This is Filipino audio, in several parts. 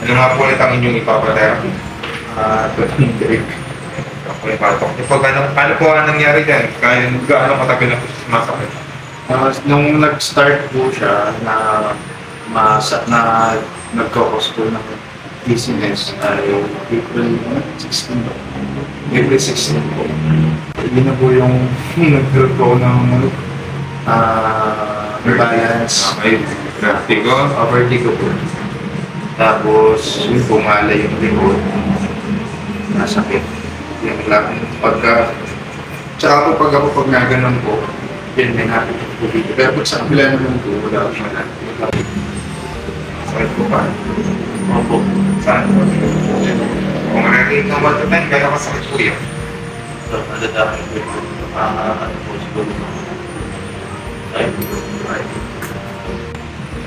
Ano nga po ulit ang inyong ipapatherapy? Ah, uh, yung patok. E pag ano, po ang nangyari dyan? Kaya gaano katagal na po masakit? Ah, nung nag-start po siya na masa na nagkakos po ng dizziness ay April 16 po. April 16 po. Yun na po yung nag-drop ko ng ano, ah, balance. Okay. Vertigo. Uh, vertigo po. Tapos, yung pumala yung likod. Nasakit. Yung lang. Pagka, tsaka po pag ako pag naganon po, yun may nakit po dito. Pero pag sa kabila naman po, wala ko nakit. Sakit po ba? Opo. Saan po? Kung narinig ng one to ten, kaya masakit po yun. So, madadami po ito. Ah, ano po siguro. Ay, ay.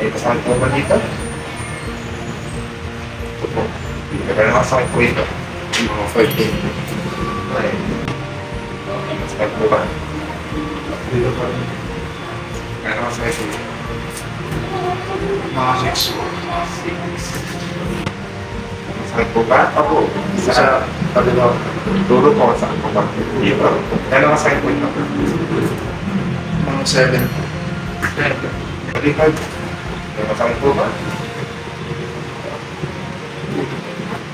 Eh, kasama po ba dito? Kaya masakit po ito. Mga 15. Ay. Masakit po ba? Dito pa rin. Kaya masakit po. Mga 6 po. Masakit po ba? Opo. Sa kabila. Turo po saan po ba? Dito. Kaya masakit po ito. Mga 7 po. Balikan. Kaya masakit po ba?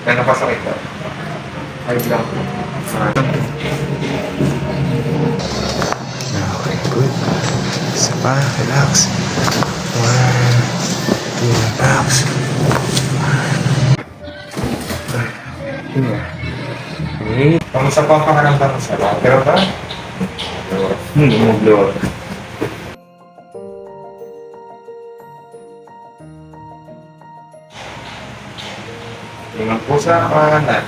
Kaya napasakit ka? High lang. Okay, good. Isa pa, relax. One, two, relax. Hmm. Kamusta po ang pangaramdam mo sa Pero ba? Hmm, umublo. Po sa kanan.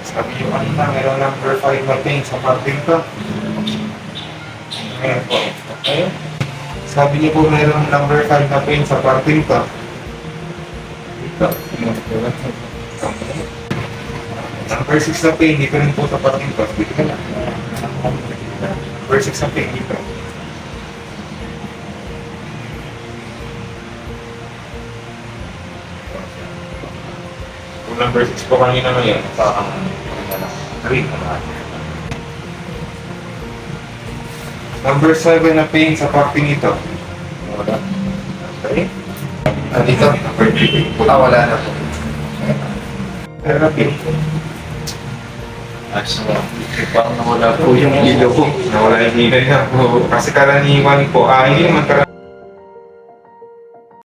Sabi niyo kanina, meron number 5 na pain sa parting to. Ayan po. Okay? Sabi niyo po meron number 5 na pain sa parting to. Dito. Number 6 na pain, dito rin po sa parting to. Dito ka lang. Number 6 na pain dito. Number 6 po kanina ngayon, parang three na lang. Number 7 na pain sa parting ito. Wala. Okay. Ah, dito? Number 3 po. Ah, wala na po. Therapy. Ah, so, parang nawala po yung ilaw ko. Nawala yung hilay na po. Kasi karaniwan po, ah, hindi naman karaniwan.